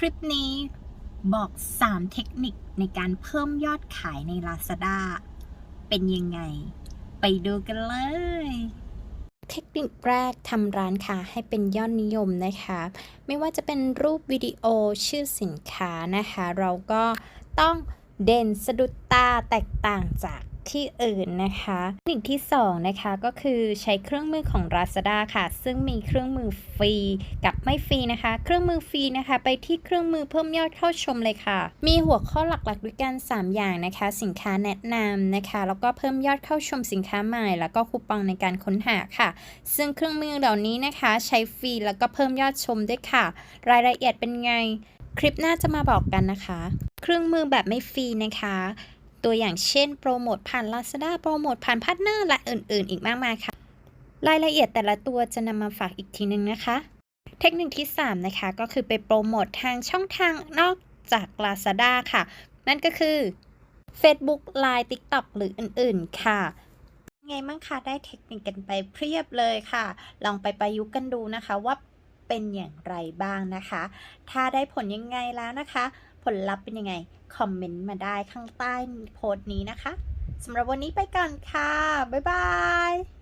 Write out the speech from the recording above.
คลิปนี้บอก 3 เทคนิคในการเพิ่มยอดขายใน Lazada เป็นยังไง ไปดูกันเลย เทคนิคแรกทำร้านค้าให้เป็นยอดนิยมนะคะ ไม่ว่าจะเป็นรูปวิดีโอชื่อสินค้านะคะ เราก็ต้องเด่นสะดุดตาแตกต่างจาก ที่อื่นนะคะเทคนิคที่ 2 นะคะก็คือใช้เครื่องมือของ Lazada ค่ะ ซึ่งมีเครื่องมือฟรีกับไม่ฟรีนะคะ เครื่องมือฟรีนะคะ ไปที่เครื่องมือเพิ่มยอดเข้าชมเลยค่ะ มีหัวข้อหลักๆ ด้วยกัน 3 อย่างนะคะ สินค้าแนะนำนะคะ แล้วก็เพิ่มยอดเข้าชมสินค้าใหม่ แล้วก็คูปองในการค้นหาค่ะ ซึ่งเครื่องมือเหล่านี้นะคะ ใช้ฟรีแล้วก็เพิ่มยอดชมด้วยค่ะ รายละเอียดเป็นไง คลิปหน้าจะมาบอกกันนะคะ เครื่องมือแบบไม่ฟรีนะคะ ตัวอย่างเช่นโปรโมทผ่าน Lazada โปรโมทผ่านพาร์ทเนอร์และอื่น ๆ อีกมากมายค่ะ รายละเอียดแต่ละตัวจะนำมาฝากอีกทีนึงนะคะ เทคนิคที่ 3 นะคะ ก็คือไปโปรโมททางช่องทางนอกจาก Lazada ค่ะ นั่นก็คือ Facebook Line TikTok หรืออื่น ๆ ค่ะไงมั่งคะได้เทคนิคกันไปเพียบเลยค่ะ ลองไปประยุกต์กันดูนะคะว่าเป็นอย่างไรบ้างนะคะ ถ้าได้ผลยังไงแล้วนะคะ ผลลัพธ์เป็นยังไง คอมเมนต์มาได้ข้างใต้โพสต์นี้นะคะสำหรับวันนี้ไปก่อนค่ะ บ๊ายบาย